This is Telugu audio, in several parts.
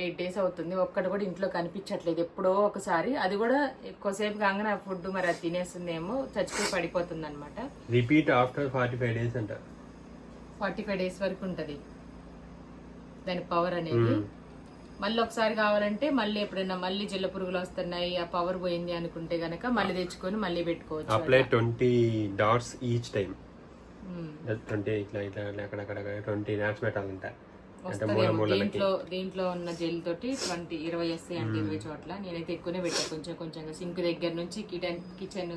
ఎయిట్ డేస్ అవుతుంది. ఒక్కటి కూడా ఇంట్లో కనిపించట్లేదు. ఎప్పుడో ఒకసారి. అది కూడా ఎక్కువసేపు కాగానే ఫుడ్ మరి అది తినేస్తుందేమో చచ్చిపోయి పడిపోతుంది అనమాట repeat after forty five days అంట. ఫార్టీ ఫైవ్ డేస్ వరకు ఉంటది. దాని పవర్ అనేది. మళ్ళీ ఒకసారి కావాలంటే మళ్ళీ ఎప్పుడైనా మళ్ళీ జిల్ల పురుగులు వస్తున్నాయి ఆ పవర్ పోయింది అనుకుంటే గనక మళ్ళీ తెచ్చుకొని మళ్ళీ పెట్టుకోవచ్చు apply twenty dots each time. Twenty ఇట్లా ఇట్లా అక్కడక్కడ ట్వంటీ నాట్స్ పెట్టాలంట. దీంట్లో దీంట్లో ఉన్న జెల్ తోటి ట్వంటీ ఇరవై వస్తాయి అంటే ఇరవై చోట్ల నేనైతే ఎక్కువనే పెట్టా. కొంచెం కొంచెంగా సింక్ దగ్గర నుంచి కిచెన్ కిచెన్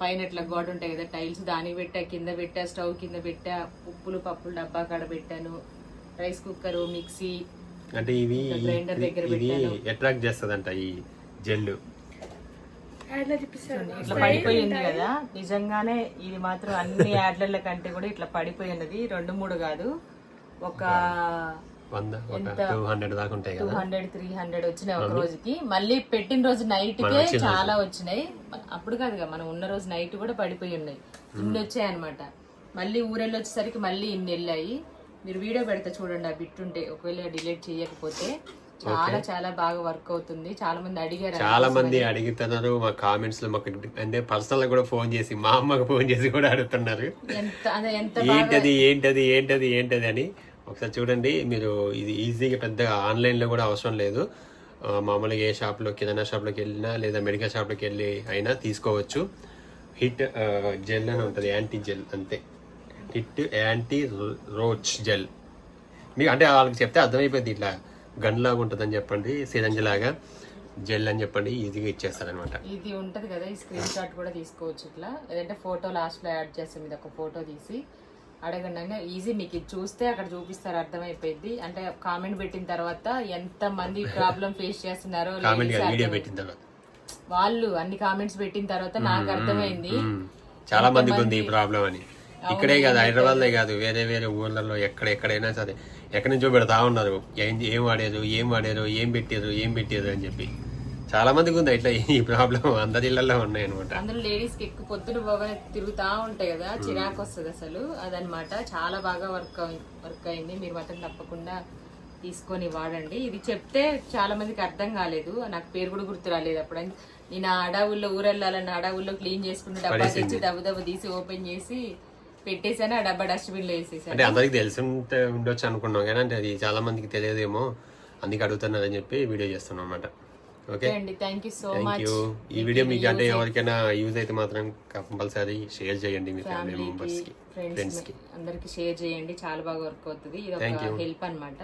పైన ఇట్లా గోడ ఉంటాయి కదా టైల్స్ దానికి పెట్టా కింద పెట్టా స్టవ్ కింద పెట్టా ఉప్పులు పప్పులు డబ్బా కాడ పెట్టాను రైస్ కుక్కర్ మిక్సీ అంటే ఇవి గ్రైండర్ దగ్గర ఇది అట్రాక్ట్ చేస్తుందంట ఈ జెల్ ఇట్లా పడిపోయి ఉంది కదా నిజంగానే ఇది మాత్రం అన్ని యాడ్ల కంటే కూడా ఇట్లా పడిపోయి ఉన్నది రెండు మూడు కాదు. ఒక టూ హండ్రెడ్ దాకా ఉంటాయి టూ కదా హండ్రెడ్ త్రీ హండ్రెడ్ వచ్చినాయి ఒక రోజుకి. మళ్ళీ పెట్టిన రోజు నైట్ కే చాలా వచ్చినాయి. అప్పుడు కాదుగా మనం ఉన్న రోజు నైట్ కూడా పడిపోయి ఉన్నాయి. ఇన్ని వచ్చాయి అనమాట మళ్ళీ ఊరెళ్ళి వచ్చేసరికి మళ్ళీ ఇన్ని వెళ్ళాయి. మీరు వీడియో పెడతా చూడండి ఆ బిట్ ఉంటే. ఒకవేళ డిలీట్ చేయకపోతే చాలా చాలా బాగా వర్క్ అవుతుంది. చాలా మంది అడిగారు చాలా మంది అడుగుతున్నారు మా కామెంట్స్లో మాకు అంటే పర్సనల్ కూడా ఫోన్ చేసి మా అమ్మకు ఫోన్ చేసి కూడా అడుగుతున్నారు. ఎంత అదే ఎంత ఏంటది ఏంటది ఏంటది ఏంటది అని. ఒకసారి చూడండి మీరు ఇది ఈజీగా పెద్దగా ఆన్లైన్లో కూడా అవసరం లేదు. మామూలుగా ఏ షాప్లో కిరాణా షాప్లోకి వెళ్ళినా లేదా మెడికల్ షాప్లోకి వెళ్ళి అయినా తీసుకోవచ్చు. హిట్ జెల్ అని ఉంటుంది యాంటీ జెల్ అంతే. Hit anti roach gel. మీకు అంటే వాళ్ళకి చెప్తే అర్థమైపోయింది ఇట్లా. గన్ లాగా ఉంటుందని చెప్పండి సిరంజ్ లాగా. జెల్ అని చెప్పండి ఈజీగా ఇచ్చేస్తారనమాట. ఇది ఉంటుంది కదా ఈ స్క్రీన్ షాట్ కూడా తీసుకోవచ్చు ఇట్లా. లేదంటే ఫోటో లాస్ట్లో యాడ్ చేస్తాం ఇది ఒక ఫోటో తీసి అడగండి ఈజీ మీకు ఇది చూస్తే అక్కడ చూపిస్తారు అర్థమైపోయింది అంటే కామెంట్ పెట్టిన తర్వాత ఎంత మంది ప్రాబ్లం ఫేస్ చేస్తున్నారో వాళ్ళు అన్ని కామెంట్స్ పెట్టిన తర్వాత నాకు అర్థమైంది. చాలా మందికి ఉంది ఈ ప్రాబ్లం అని. ఇక్కడే కాదు హైదరాబాద్ కాదు వేరే వేరే ఊర్లలో ఎక్కడ ఎక్కడైనా సరే ఎక్కడి నుంచో పెడతా ఉన్నారు. ఏం ఏం వాడారు ఏం వాడారు ఏం పెట్టారు ఏం పెట్టారు అని చెప్పి. చాలా మందికి ఉంది. ఇట్లా ఈ ప్రాబ్లం అందరి ఇళ్ళలో ఉన్నాయి అనమాట అందులో లేడీస్కి ఎక్కువ పొద్దున బాగా తిరుగుతా ఉంటాయి కదా చిరాకు వస్తుంది అసలు. అదనమాట చాలా బాగా వర్క్ వర్క్ అయింది. మీరు మాత్రం తప్పకుండా తీసుకొని వాడండి. ఇది చెప్తే చాలా మందికి అర్థం కాలేదు. నాకు పేరు కూడా గుర్తు రాలేదు అప్పుడు నేను ఆ అడవుల్లో ఊరెళ్ళాలని అడవుల్లో క్లీన్ చేసుకుంటే డబ్బా తెచ్చి దబ్బు దబ్బు తీసి ఓపెన్ చేసి పెట్టేసాను ఆ డబ్బా డస్ట్బిన్లో వేసేసాను అంటే అందరికి తెలిసి ఉండొచ్చు అనుకున్నాం కానీ అంటే అది చాలా మందికి తెలియదేమో. అందుకే అడుగుతున్నారని చెప్పి వీడియో చేస్తున్నాం అనమాట ఓకే అండి థ్యాంక్ యూ సో మచ్ ఈ వీడియో మీకు అంటే ఎవరికైనా యూజ్ అయితే మాత్రం కంపల్సరీ షేర్ చేయండి మీ ఫ్యామిలీ మెంబర్స్కి ఫ్రెండ్స్ అందరికి షేర్ చేయండి. చాలా బాగా వర్క్ అవుతుంది. ఇది ఒక హెల్ప్ అన్నమాట.